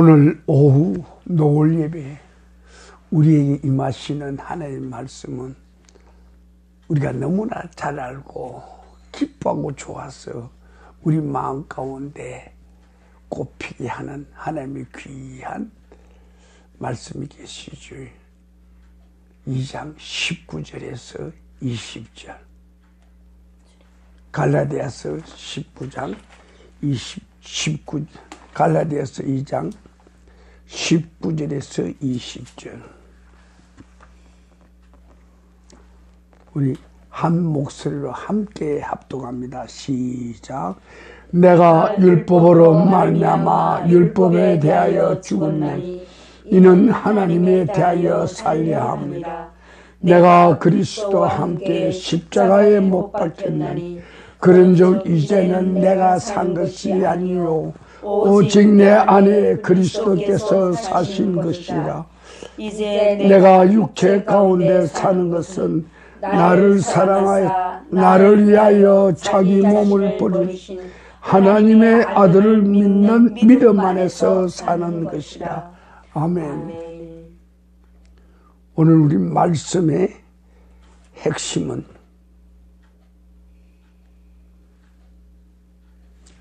오늘 오후 노을 예배 우리에게 임하시는 하나님의 말씀은 우리가 너무나 잘 알고 기뻐하고 좋아서 우리 마음 가운데 꽃피게 하는 하나님의 귀한 말씀이 계시죠. 2장 19절에서 20절 갈라디아서 19장 20, 19 갈라디아서 2장 19절에서 20절 우리 한 목소리로 함께 합동합니다. 시작. 내가 율법으로 말미암아 율법에 대하여 죽었나니 이는 하나님에 대하여 살려 합니다. 내가 그리스도와 함께 십자가에 못 박혔나니 그런즉 이제는 내가 산 것이 아니요 오직 내 안에 그리스도께서 사신 것이라. 이제 내가 육체 가운데 사는 것은 나를 사랑하여 나를 위하여 자기 몸을 버리신 하나님의 아들을 믿는 믿음 안에서 사는 것이라. 아멘. 오늘 우리 말씀의 핵심은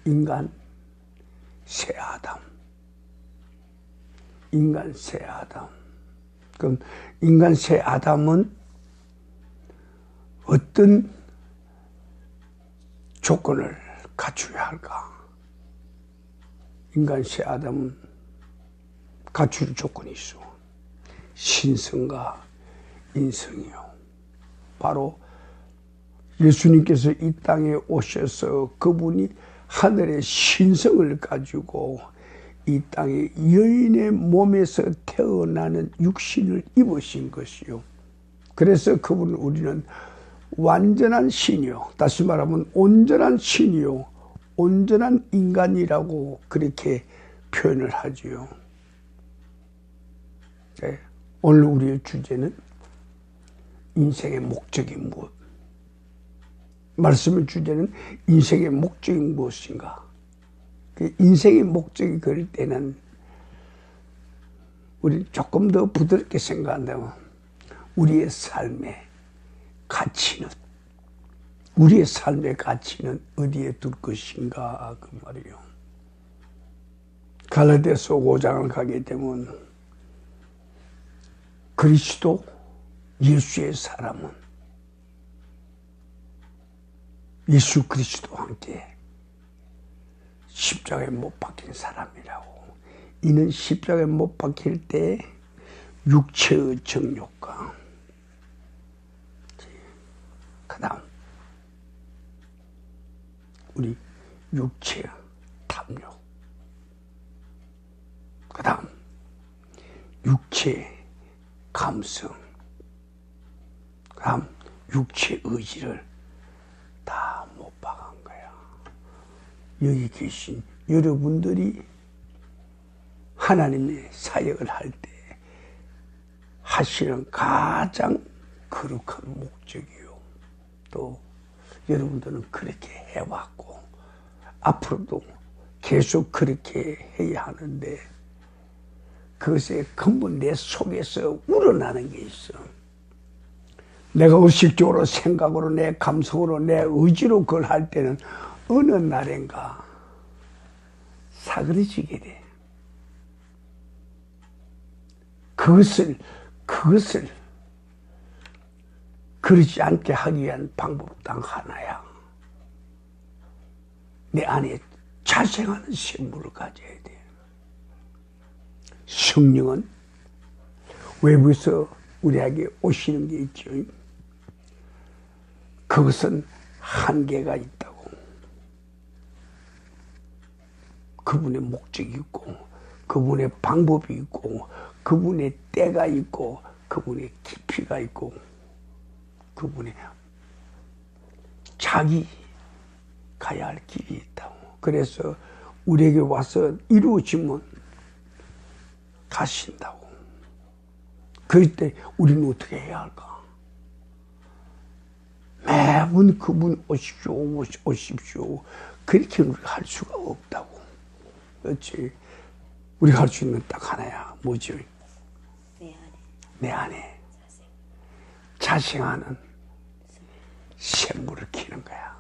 인간 새 아담. 인간 새 아담. 그럼 인간 새 아담은 어떤 조건을 갖추어야 할까? 인간 새 아담은 갖출 조건이 있어. 신성과 인성이요. 바로 예수님께서 이 땅에 오셔서 그분이 하늘의 신성을 가지고 이 땅에 여인의 몸에서 태어나는 육신을 입으신 것이요. 그래서 그분은 우리는 완전한 신이요. 다시 말하면 온전한 신이요. 온전한 인간이라고 그렇게 표현을 하지요. 네. 오늘 우리의 주제는 인생의 목적이 무엇? 말씀의 주제는 인생의 목적이 무엇인가? 그 인생의 목적이 그럴 때는 우리 조금 더 부드럽게 생각한다면 우리의 삶의 가치는 우리의 삶의 가치는 어디에 둘 것인가 그 말이요. 갈라디아서 5장을 가게 되면 그리스도 예수의 사람은 예수 그리스도와 함께 십자가에 못 박힌 사람이라고. 이는 십자가에 못 박힐 때 육체의 정욕과 그 다음 우리 육체의 탐욕 그 다음 육체의 감성 그 다음 육체 의지를 다 못 박은 거야. 여기 계신 여러분들이 하나님의 사역을 할 때 하시는 가장 거룩한 목적이요. 또 여러분들은 그렇게 해왔고 앞으로도 계속 그렇게 해야 하는데 그것의 근본 내 속에서 우러나는 게 있어. 내가 의식적으로 생각으로 내 감성으로 내 의지로 그걸 할 때는 어느 날인가 사그러지게 돼. 그것을 그것을 그러지 않게 하기 위한 방법 단 하나야. 내 안에 자생하는 생물을 가져야 돼. 성령은 외부에서 우리에게 오시는 게 있죠. 그것은 한계가 있다고. 그분의 목적이 있고, 그분의 방법이 있고, 그분의 때가 있고, 그분의 깊이가 있고, 그분의 자기 가야 할 길이 있다고. 그래서 우리에게 와서 이루어지면 가신다고. 그럴 때 우리는 어떻게 해야 할까? 매번 그분 오십시오, 오십시오. 그렇게 우리가 할 수가 없다고. 그렇지. 우리가 할 수 있는 딱 하나야. 뭐지? 내 안에 내 안에 자생하는 샘물을 키는 거야.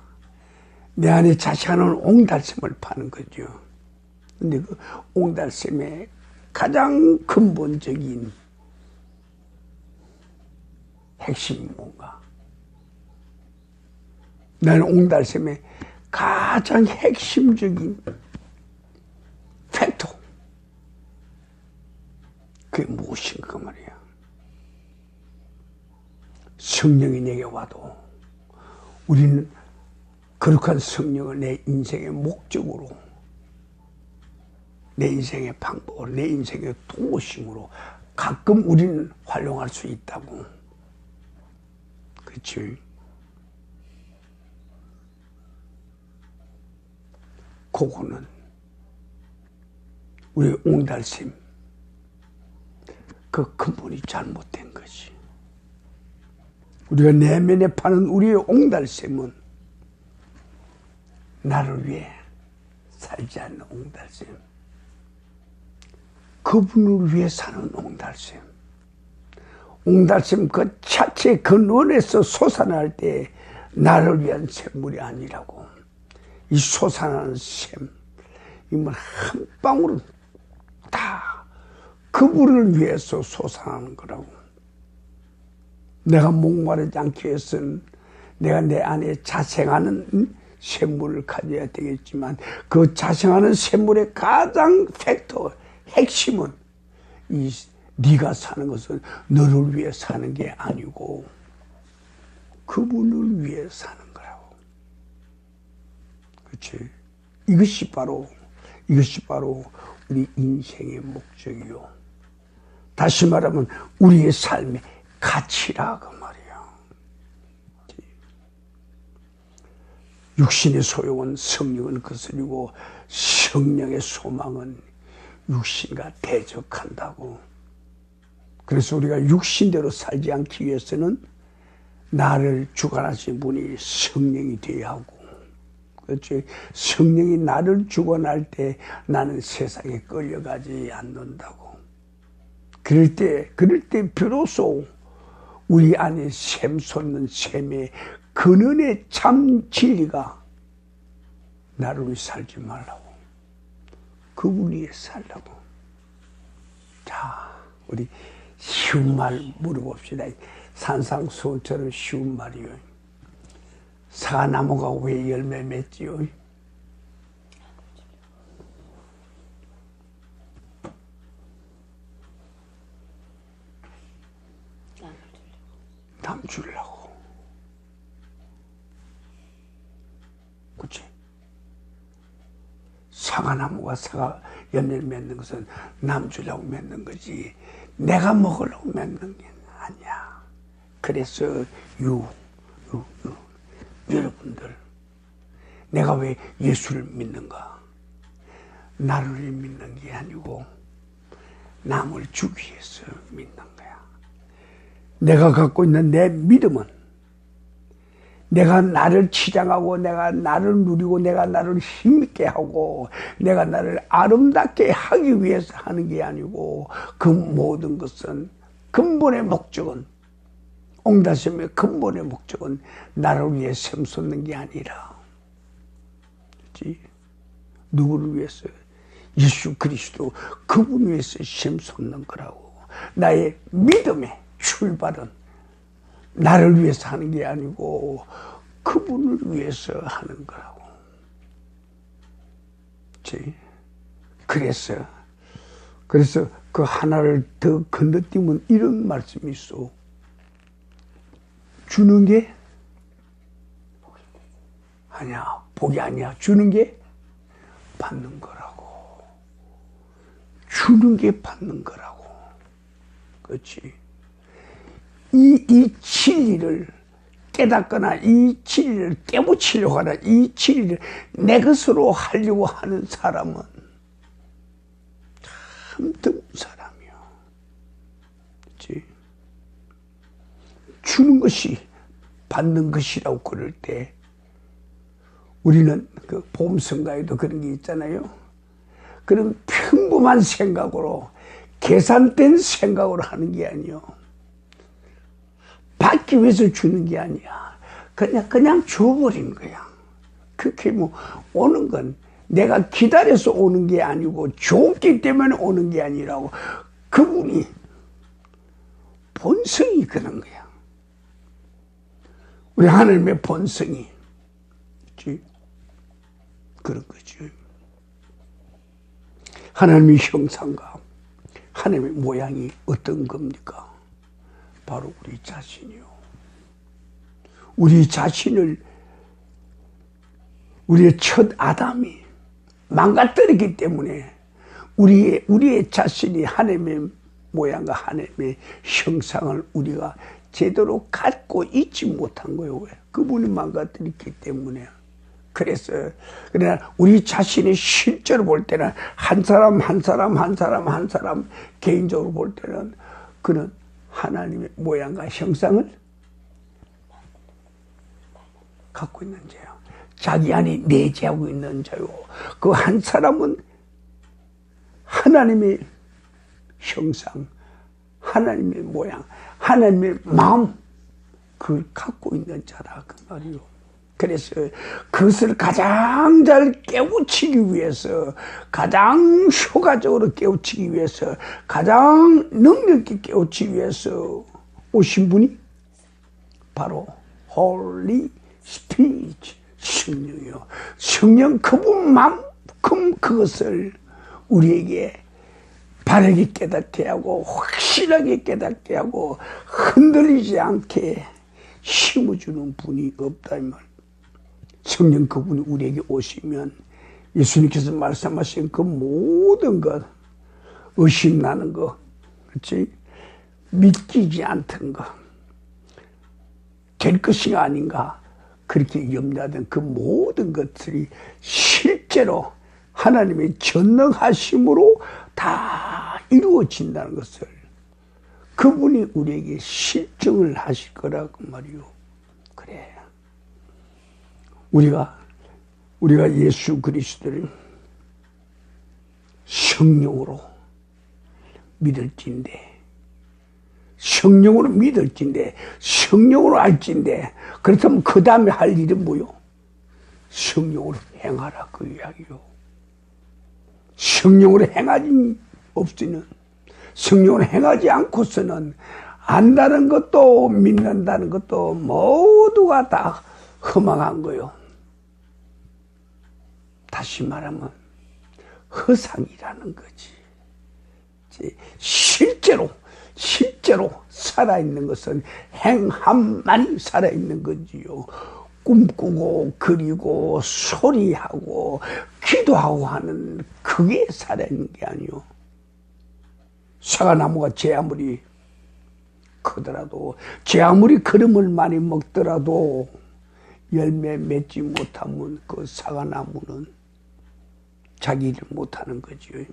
내 안에 자생하는 옹달샘을 파는 거죠. 근데 그 옹달샘의 가장 근본적인 핵심이 뭔가? 나는 옹달샘의 가장 핵심적인 팩토. 그게 무엇인가 말이야. 성령이 내게 와도 우리는 거룩한 성령을 내 인생의 목적으로 내 인생의 방법으로 내 인생의 도심으로 가끔 우리는 활용할 수 있다고. 그치? 그거는 우리 옹달샘 그 근본이 잘못된 것이. 우리가 내면에 파는 우리의 옹달샘은 나를 위해 살지 않는 옹달샘. 그분을 위해 사는 옹달샘. 옹달샘 그 자체 근원에서 솟아날 때 나를 위한 샘물이 아니라고. 이 솟아나는 샘, 이뭐 한 방울은 다 그분을 위해서 솟아나는 거라고. 내가 목마르지 않기 위해서는 내가 내 안에 자생하는 샘물을 가져야 되겠지만 그 자생하는 샘물의 가장 팩터, 핵심은 이 네가 사는 것은 너를 위해 사는 게 아니고 그분을 위해 사는 거라고. 그렇지? 이것이 바로 이것이 바로 우리 인생의 목적이요. 다시 말하면 우리의 삶의 가치라 그 말이야. 육신의 소용은 성령은 거스리고 성령의 소망은 육신과 대적한다고. 그래서 우리가 육신대로 살지 않기 위해서는 나를 주관하신 분이 성령이 되어야 하고, 그렇지. 성령이 나를 주관할 때 나는 세상에 끌려가지 않는다고. 그럴 때, 그럴 때 비로소 우리 안에 샘솟는 샘의 근원의 참 진리가 나를 살지 말라고. 그분 위해 살라고. 자, 우리 쉬운 말 물어봅시다. 산상수훈처럼 쉬운 말이요. 사나무가 왜 열매 맺지요? 남 주려고. 그치? 사과나무가 사과 열매를 맺는 것은 남 주려고 맺는 거지. 내가 먹으려고 맺는 게 아니야. 그래서 유, 유, 유. 여러분들, 내가 왜 예수를 믿는가? 나를 믿는 게 아니고 남을 주기 위해서 믿는 거야. 내가 갖고 있는 내 믿음은 내가 나를 치장하고 내가 나를 누리고 내가 나를 힘있게 하고 내가 나를 아름답게 하기 위해서 하는 게 아니고 그 모든 것은 근본의 목적은 옹달샘의 근본의 목적은 나를 위해 샘솟는 게 아니라. 그렇지? 누구를 위해서? 예수 그리스도 그분 위해서 샘솟는 거라고. 나의 믿음의 출발은 나를 위해서 하는 게 아니고 그분을 위해서 하는 거라고. 그치? 그래서, 그래서 그 하나를 더 건너뛰면 이런 말씀이 있어. 주는 게 아니야. 복이 아니야. 주는 게 받는 거라고. 주는 게 받는 거라고. 그렇지. 이, 이 진리를 깨닫거나 이 진리를 깨부치려고 하나 이 진리를 내 것으로 하려고 하는 사람은 참 드문 사람이야. 그렇지? 주는 것이 받는 것이라고 그럴 때 우리는 그 보험성가에도 그런 게 있잖아요. 그런 평범한 생각으로 계산된 생각으로 하는 게 아니요. 받기 위해서 주는 게 아니야. 그냥 그냥 줘버리는 거야. 그렇게 뭐 오는 건 내가 기다려서 오는 게 아니고 좋기 때문에 오는 게 아니라고 그분이 본성이 그런 거야. 우리 하나님의 본성이 그치? 그런 거지. 하나님의 형상과 하나님의 모양이 어떤 겁니까? 바로 우리 자신이요. 우리 자신을 우리의 첫 아담이 망가뜨리기 때문에 우리의 우리의 자신이 하나님의 모양과 하나님의 형상을 우리가 제대로 갖고 있지 못한 거예요. 왜? 그분이 망가뜨렸기 때문에. 그래서 그러나 우리 자신이 실제로 볼 때는 한 사람 한 사람 한 사람 한 사람 개인적으로 볼 때는 그는 하나님의 모양과 형상을 갖고 있는 자요. 자기 안에 내재하고 있는 자요. 그 한 사람은 하나님의 형상, 하나님의 모양, 하나님의 마음, 그걸 갖고 있는 자다. 그 말이요. 그래서 그것을 가장 잘 깨우치기 위해서, 가장 효과적으로 깨우치기 위해서, 가장 능력 있게 깨우치기 위해서 오신 분이 바로 홀리 스피치 성령이요. 성령 그분만큼 그것을 우리에게 바르게 깨닫게 하고 확실하게 깨닫게 하고 흔들리지 않게 심어주는 분이 없다 이 말. 성령 그분이 우리에게 오시면 예수님께서 말씀하신 그 모든 것 의심 나는 거, 그렇지? 믿기지 않던 거, 될 것이 아닌가 그렇게 염려하던 그 모든 것들이 실제로 하나님의 전능하심으로 다 이루어진다는 것을 그분이 우리에게 실증을 하실 거라고 말이요. 그래. 우리가 우리가 예수 그리스도를 성령으로 믿을진데 성령으로 믿을진데 성령으로 알진데 그렇다면 그 다음에 할 일은 뭐요? 성령으로 행하라 그 이야기요. 성령으로 행하지 없으면 성령으로 행하지 않고서는 안다는 것도 믿는다는 것도 모두가 다 허망한 거요. 다시 말하면 허상이라는 거지. 실제로 실제로 살아있는 것은 행함만 살아있는 거지요. 꿈꾸고 그리고 소리하고 기도하고 하는 그게 살아있는 게 아니요. 사과나무가 제 아무리 크더라도 제 아무리 그름을 많이 먹더라도 열매 맺지 못하면 그 사과나무는 자기 일을 못하는 거지요.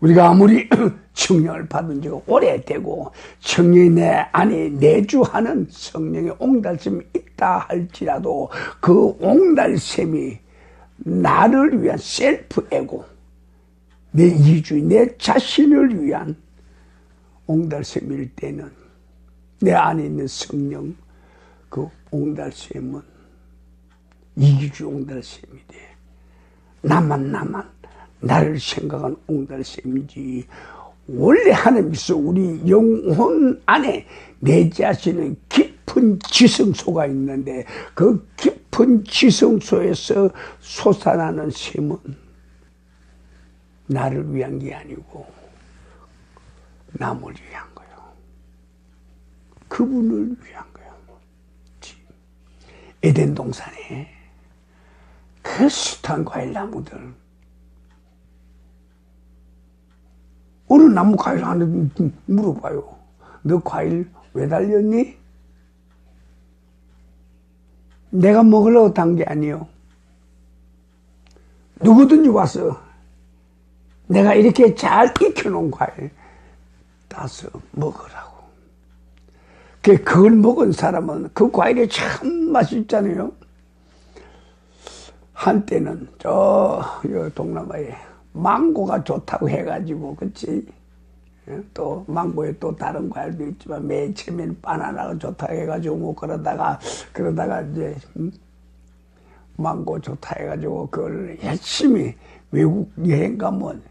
우리가 아무리 청령을 받은 지가 오래되고 청령이 내 안에 내주하는 성령의 옹달샘이 있다 할지라도 그 옹달샘이 나를 위한 셀프 에고 내 이주의 내 자신을 위한 옹달샘일 때는 내 안에 있는 성령 그 옹달샘은 이기주 옹달샘이 돼 나만 나만 나를 생각한 옹달샘이지 원래 하나님께서 우리 영혼 안에 내 자신은 깊은 지성소가 있는데 그 깊은 지성소에서 솟아나는 샘은 나를 위한 게 아니고 남을 위한 거요. 그분을 위한 거요. 에덴 동산에 그 숱한 과일 나무들 어느 나무 과일 하나 물어봐요. 너 과일 왜 달렸니? 내가 먹으려고 단 게 아니요. 누구든지 와서 내가 이렇게 잘 익혀놓은 과일 따서 먹으라고. 그걸 먹은 사람은 그 과일이 참 맛있잖아요. 한때는 저 동남아에 망고가 좋다고 해가지고 그치 예? 또 망고에 또 다른 과일도 있지만 맨 처음에는 바나나가 좋다 해가지고 뭐 그러다가 그러다가 이제 음? 망고 좋다 해가지고 그걸 열심히 외국 여행 가면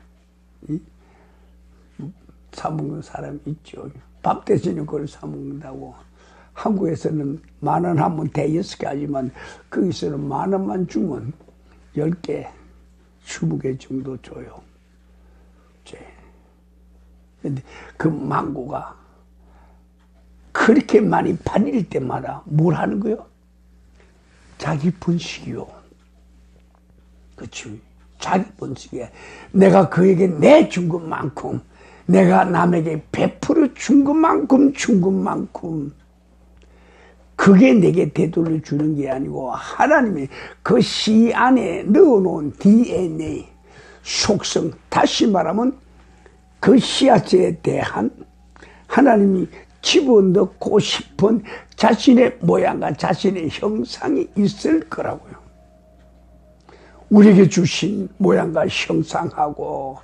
이? 사먹는 사람 있죠. 밥 대신에 그걸 사 먹는다고. 한국에서는 만 원 하면 대여섯 개 하지만 거기서는 만 원만 주면 열 개, 스무 개 정도 줘요. 근데 그 망고가 그렇게 많이 팔릴 때마다 뭘 하는 거요? 자기 분식이요. 그치? 자기 분식에 내가 그에게 내 준 것만큼 내가 남에게 베풀어 준 것만큼 준 것만큼 그게 내게 되돌려 주는 게 아니고 하나님이 그 씨 안에 넣어놓은 DNA 속성 다시 말하면 그 씨앗에 대한 하나님이 집어넣고 싶은 자신의 모양과 자신의 형상이 있을 거라고요. 우리에게 주신 모양과 형상하고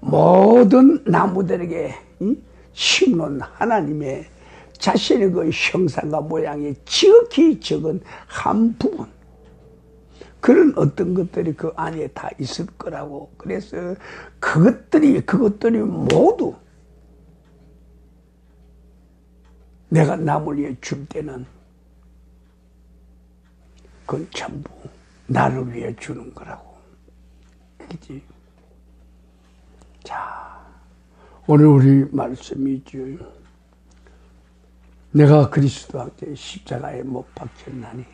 모든 나무들에게 심는 하나님의 자신의 그 형상과 모양이 지극히 적은 한 부분. 그런 어떤 것들이 그 안에 다 있을 거라고. 그래서 그것들이 그것들이 모두 내가 남을 위해 줄 때는 그건 전부 나를 위해 주는 거라고. 그지? 자 오늘 우리 말씀이죠 내가 그리스도 함께 십자가에 못 박혔나니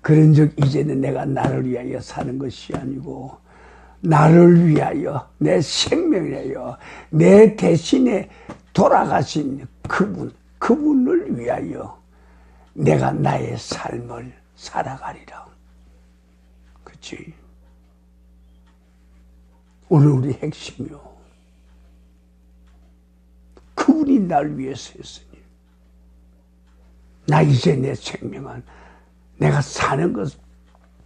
그런 적 이제는 내가 나를 위하여 사는 것이 아니고 나를 위하여 내 생명을 위하여 내 대신에 돌아가신 그분 그분을 위하여 내가 나의 삶을 살아가리라. 그치? 오늘 우리 핵심이요. 그분이 날 위해서 했으니. 나 이제 내 생명은 내가 사는 것,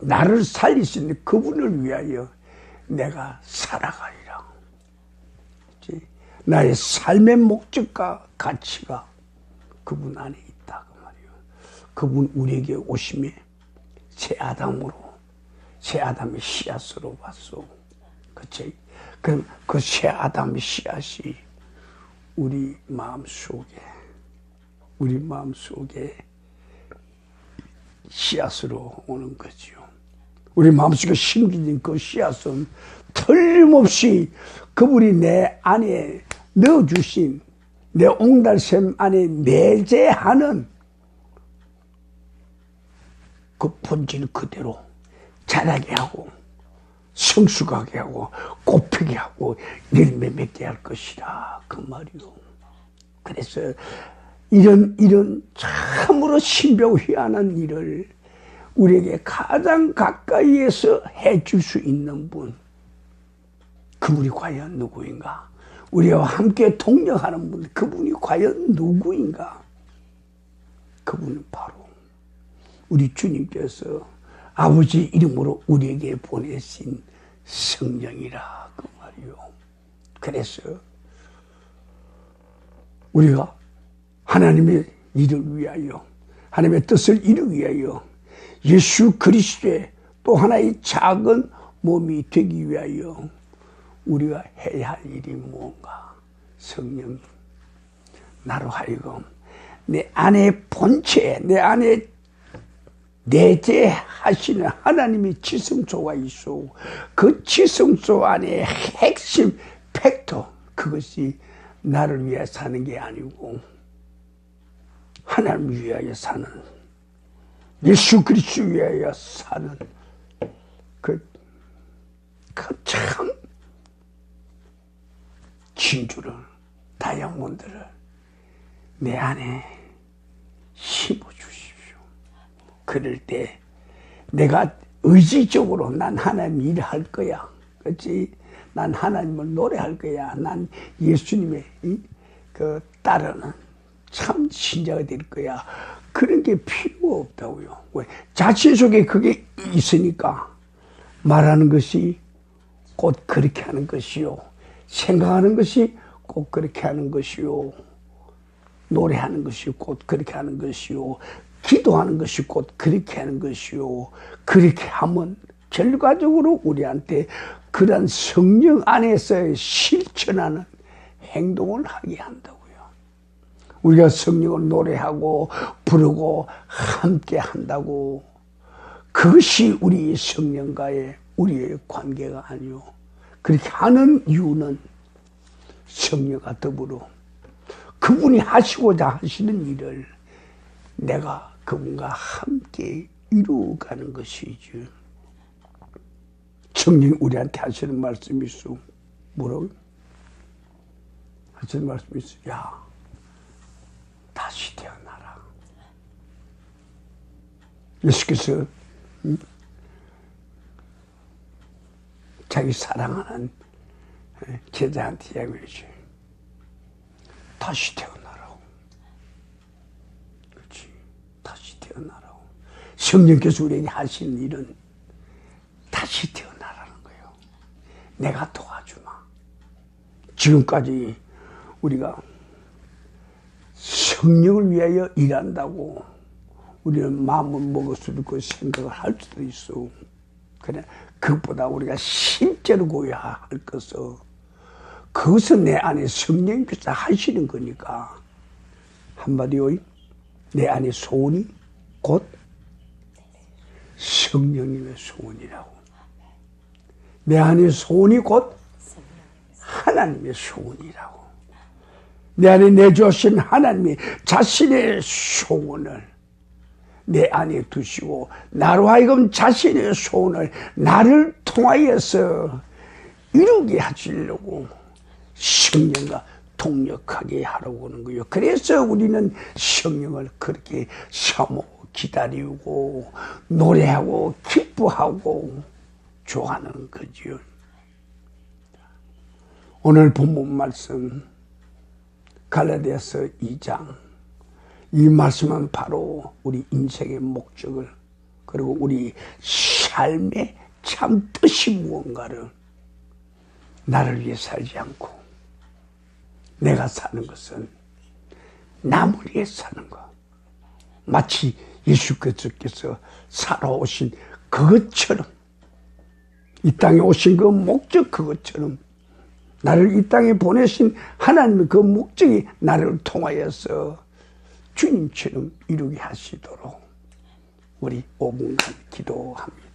나를 있는 그분을 위하여 내가 살아가리라. 나의 삶의 목적과 가치가 그분 안에 있다. 그 말이요. 그분 우리에게 오심에 새 아담으로, 새 아담의 씨앗으로 왔소. 그치? 그럼 그 새 아담의 씨앗이 우리 마음 속에, 우리 마음 속에 씨앗으로 오는 거지요. 우리 마음속에 심겨진 그 씨앗은 틀림없이 그분이 내 안에 넣어주신 내 옹달샘 안에 내재하는 그 본질 그대로 자라게 하고 성숙하게 하고 꽃피게 하고 열매 맺게 할 것이라 그 말이요. 그래서 이런 이런 참으로 신비하고 희한한 일을 우리에게 가장 가까이에서 해줄 수 있는 분 그분이 과연 누구인가? 우리와 함께 동력하는 분, 그분이 과연 누구인가? 그분은 바로 우리 주님께서 아버지 이름으로 우리에게 보내신 성령이라 그 말이요. 그래서 우리가 하나님의 일을 위하여 하나님의 뜻을 이루기 위하여 예수 그리스도의 또 하나의 작은 몸이 되기 위하여 우리가 해야 할 일이 무언가? 성령님, 나로 하여금 내 안에 본체, 내 안에 내재하시는 하나님의 지성소가 있어. 그 지성소 안에 핵심 팩터, 그것이 나를 위해 사는 게 아니고, 하나님을 위하여 사는, 예수 그리스도 위하여 사는, 그, 그 참 진주를, 다이아몬드를 내 안에 심어 주십시오. 그럴 때 내가 의지적으로 난 하나님 일할 거야. 그렇지? 난 하나님을 노래할 거야. 난 예수님의 그 따르는 참 신자가 될 거야. 그런 게 필요 없다고요. 왜? 자신 속에 그게 있으니까 말하는 것이 꼭 그렇게 하는 것이요. 생각하는 것이 꼭 그렇게 하는 것이요. 노래하는 것이 곧 그렇게 하는 것이요. 기도하는 것이 곧 그렇게 하는 것이요. 그렇게 하면 결과적으로 우리한테 그런 성령 안에서 실천하는 행동을 하게 한다고요. 우리가 성령을 노래하고 부르고 함께 한다고 그것이 우리 성령과의 우리의 관계가 아니요. 그렇게 하는 이유는 성령과 더불어 그분이 하시고자 하시는 일을 내가 그분과 함께 이루어가는 것이지. 성령 우리한테 하시는 말씀이 있어. 뭐라고? 하시는 말씀이 있어. 야, 다시 태어나라. 예수께서 음? 자기 사랑하는 제자한테 이야기했지. 다시 태어나라고. 그렇지. 다시 태어나라고. 성령께서 우리에게 하신 일은 다시 태어나라는 거예요. 내가 도와주마. 지금까지 우리가 성령을 위하여 일한다고 우리는 마음을 먹을 수도 있고 생각을 할 수도 있어. 그래, 그것보다 우리가 실제로 고야 할 것은 그것은 내 안에 성령께서 하시는 거니까. 한마디로 내 안에 소원이 곧 성령님의 소원이라고. 내 안에 소원이 곧 하나님의 소원이라고. 내 안에 내주신 하나님이 자신의 소원을 내 안에 두시고 나로 하여금 자신의 소원을 나를 통하여서 이루게 하시려고 성령과 동력하게 하라고 하는 거예요. 그래서 우리는 성령을 그렇게 사모 기다리고 노래하고 기뻐하고 좋아하는 거지요. 오늘 본문 말씀 갈라디아서 2장 이 말씀은 바로 우리 인생의 목적을 그리고 우리 삶의 참 뜻이 무언가를 나를 위해 살지 않고 내가 사는 것은 남을 위해 사는 것. 마치 예수께서 살아오신 그것처럼 이 땅에 오신 그 목적 그것처럼 나를 이 땅에 보내신 하나님의 그 목적이 나를 통하여서 주님처럼 이루게 하시도록 우리 5분간 기도합니다.